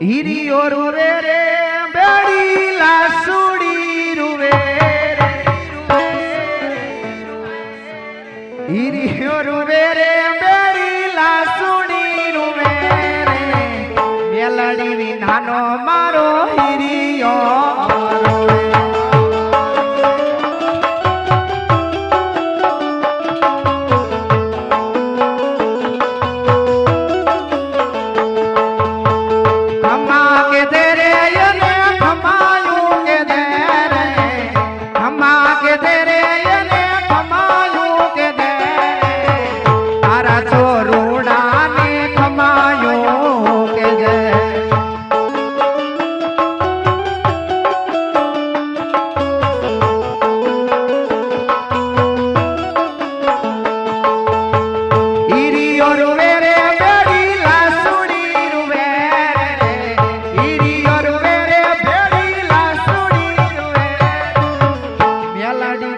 હિરિયો રૂવે રે બેડી લાસુડી રૂવે હિરિયો રૂવે રે બેડી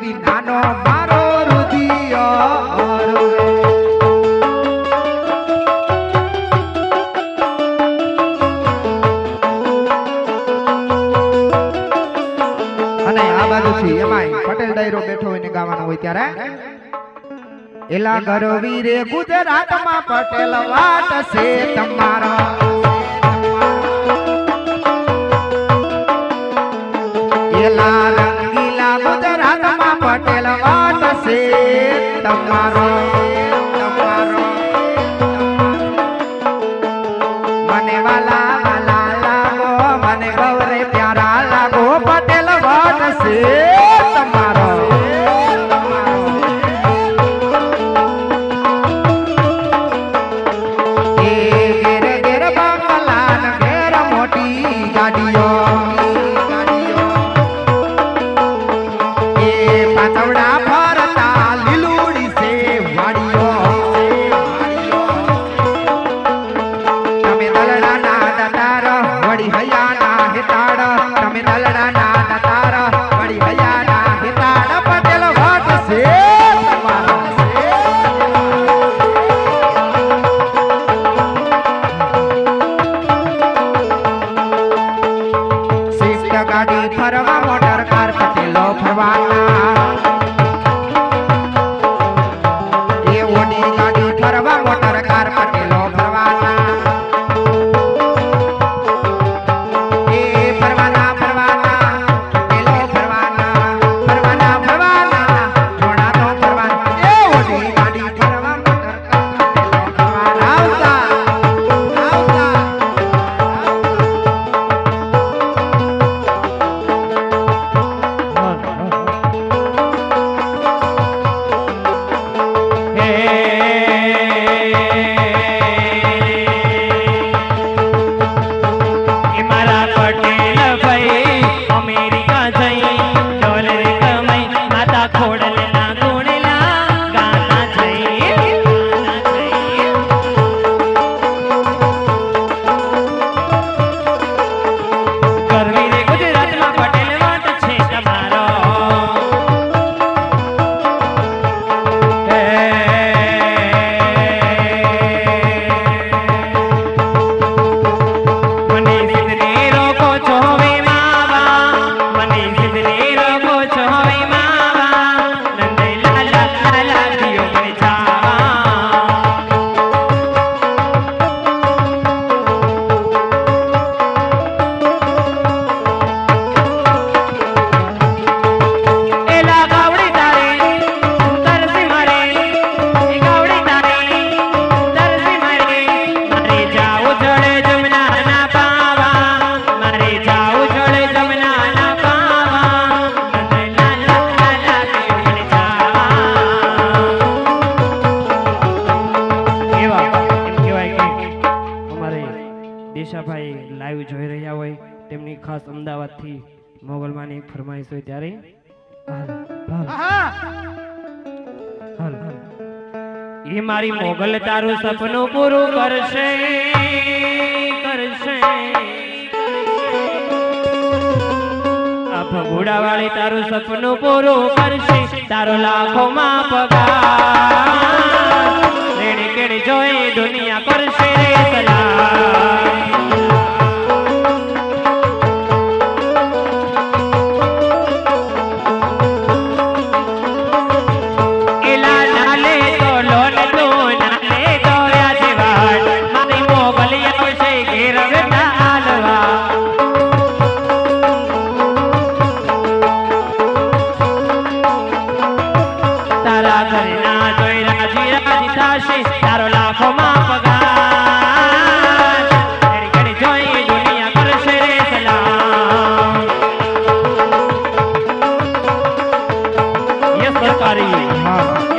કરી નાનો મારો રુધિયો પટેલ ડાયરો બેઠો હોય ને ગાવાનો હોય ત્યારે. એલા ગરવી રે ગુજરાતમાં પટેલ વાત છે તમારા. તમારો તમારો. મને વાલા વાલા લાગો, મને ગૌરે પ્યારા લાગો. પટેલ વટ છે મોટી ગાડીઓ ગાડી ફરવા મોટર કાર પટેલો ફરવાના તેમની ખાસ અમદાવાદથી મોગલમાની ફરમાઈશ હોય ત્યારે એ મારી મોગલ તારું સપનું પૂરું કરશે કરશે. આ ભગુડા વાળી તારું સપનું પૂરું કરશે. તારો લાખો માં ખબર કાઢી